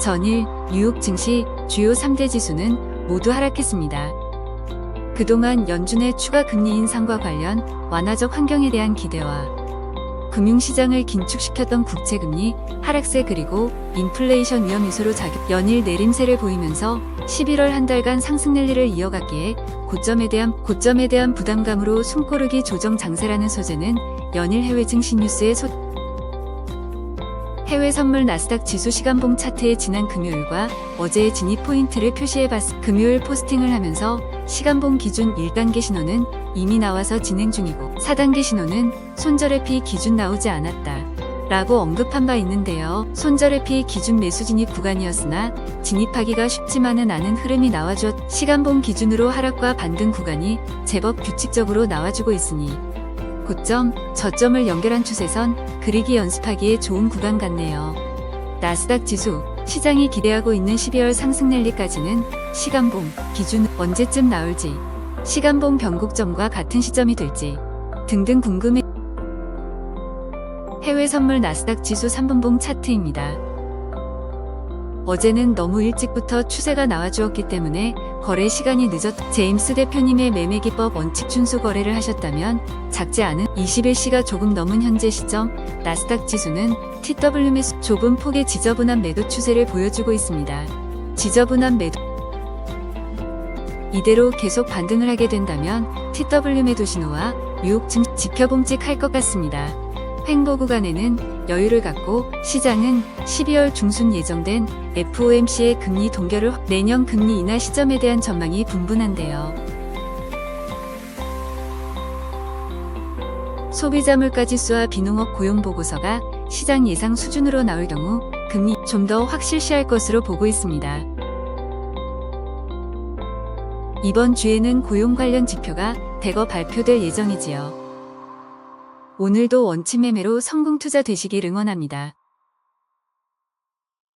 전일, 뉴욕 증시 주요 3대 지수는 모두 하락했습니다. 그동안 연준의 추가 금리 인상과 관련 완화적 환경에 대한 기대와 금융시장을 긴축시켰던 국채금리 하락세 그리고 인플레이션 위험 요소로 작용 연일 내림세를 보이면서 11월 한 달간 상승 랠리를 이어갔기에 고점에 대한 고점에 대한 부담감으로 숨고르기 조정 장세라는 소재는 연일 해외 증시 뉴스의 소 해외 선물 나스닥 지수 시간봉 차트의 지난 금요일과 어제의 진입 포인트를 표시해봤 금요일 포스팅을 하면서 시간봉 기준 1단계 신호는 이미 나와서 진행 중이고 4단계 신호는 손절의 피 기준 나오지 않았다. 라고 언급한 바 있는데요. 손절의 피 기준 매수 진입 구간이었으나 진입하기가 쉽지만은 않은 흐름이 나와줬 시간봉 기준으로 하락과 반등 구간이 제법 규칙적으로 나와주고 있으니 고점, 저점을 연결한 추세선 그리기 연습하기에 좋은 구간 같네요. 나스닥 지수, 시장이 기대하고 있는 12월 상승 랠리까지는 시간봉, 기준 언제쯤 나올지, 시간봉 변곡점과 같은 시점이 될지 등등 궁금해. 해외 선물 나스닥 지수 3분봉 차트입니다. 어제는 너무 일찍부터 추세가 나와주었기 때문에 거래 시간이 늦었 제임스 대표님의 매매 기법 원칙 준수 거래를 하셨다면 작지 않은 21시가 조금 넘은 현재 시점 나스닥 지수는 TWMS 좁은 폭의 지저분한 매도 추세를 보여주고 있습니다. 지저분한 매도 이대로 계속 반등을 하게 된다면 TW 매도 신호와 뉴욕 증 지켜봄직할 것 같습니다. 횡보 구간에는 여유를 갖고 시장은 12월 중순 예정된 FOMC의 금리 동결을 확- 내년 금리 인하 시점에 대한 전망이 분분한데요. 소비자 물가 지수와 비농업 고용 보고서가 시장 예상 수준으로 나올 경우 금리 좀 더 확실시할 것으로 보고 있습니다. 이번 주에는 고용 관련 지표가 대거 발표될 예정이지요. 오늘도 원치 매매로 성공 투자 되시길 응원합니다.